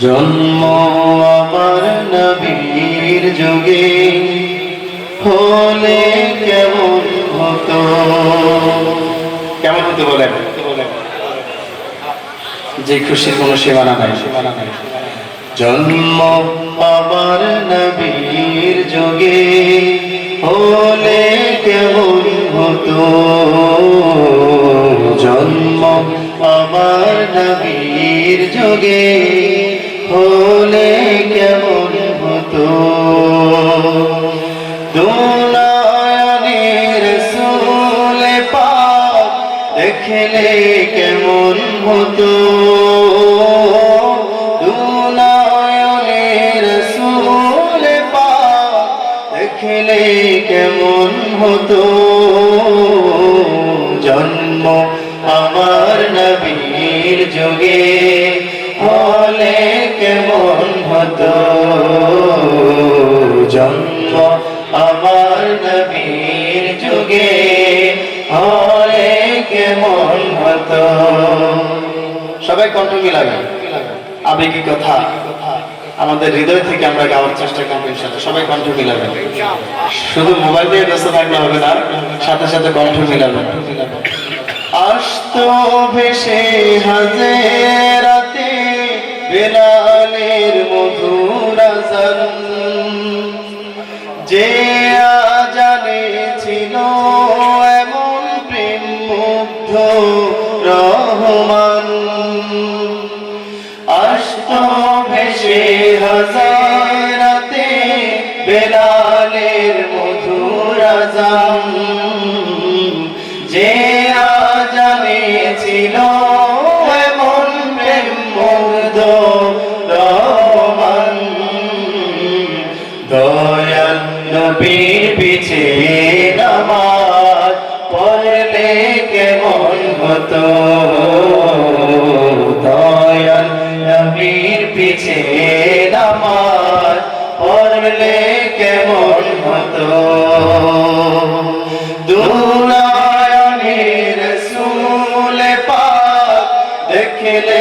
জন্ম আমার নবীর যুগে হলে কেমন হতো? কেমন হতো বলেন? যে খুশির কোনো সীমানা নাই। সীমানা নাই জন্ম আমার নবীর যুগে হলে কেমন হতো? জন্ম আমার নবীর যুগে হলে কেমন হতো? দুনায়নের সুলে পাক দেখলে কেমন হতো? দুনায়নের সুলে পাক দেখলে কেমন হতো? জন্ম আমার নবীর যুগে হলে হতো জন্ম আমার নবীর যুগে সবাই কণ্ঠ আবেগী কথা। আমাদের হৃদয় থেকে আমরা গাওয়ার চেষ্টা করব ইনশাআল্লাহ। সবাই কণ্ঠ শুধু মোবাইল দিয়ে ব্যস্ত থাকলে হবে না, সাথে সাথে কণ্ঠ মিলাবে। আসতো ভেসে হাজে আসত ভেসে হাজারাতে বেলালের মধুর আজান। যে আজানে ছিল এমন প্রেম মুগ্ধ রহমান। দয়াল নবীর পিছে নামাজ পড়লে কেমন হতো?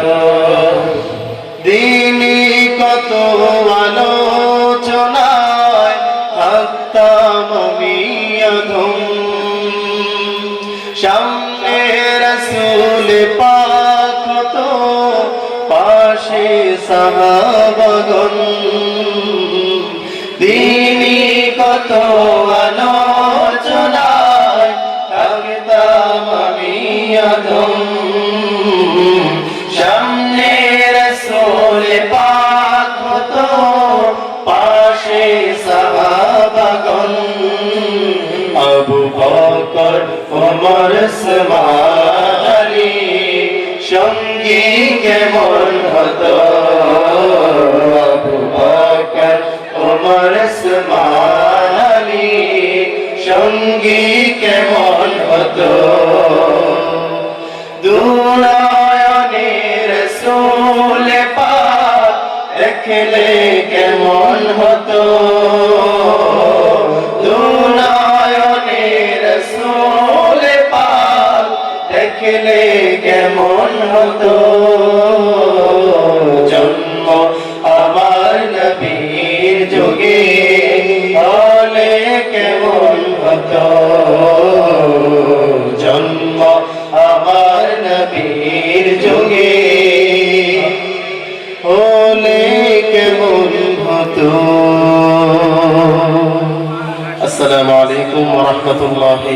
হতো দিনী কত আলোচনায় থাকতাম আমি অধম সামনে রসুল পাক পাশে সাহাবগণ। দিনী কত ওমর ওসমান আলী সঙ্গী কেমন হতো জন্ম আমার নবীর যুগে। আসসালামু আলাইকুম ওয়া রাহমাতুল্লাহি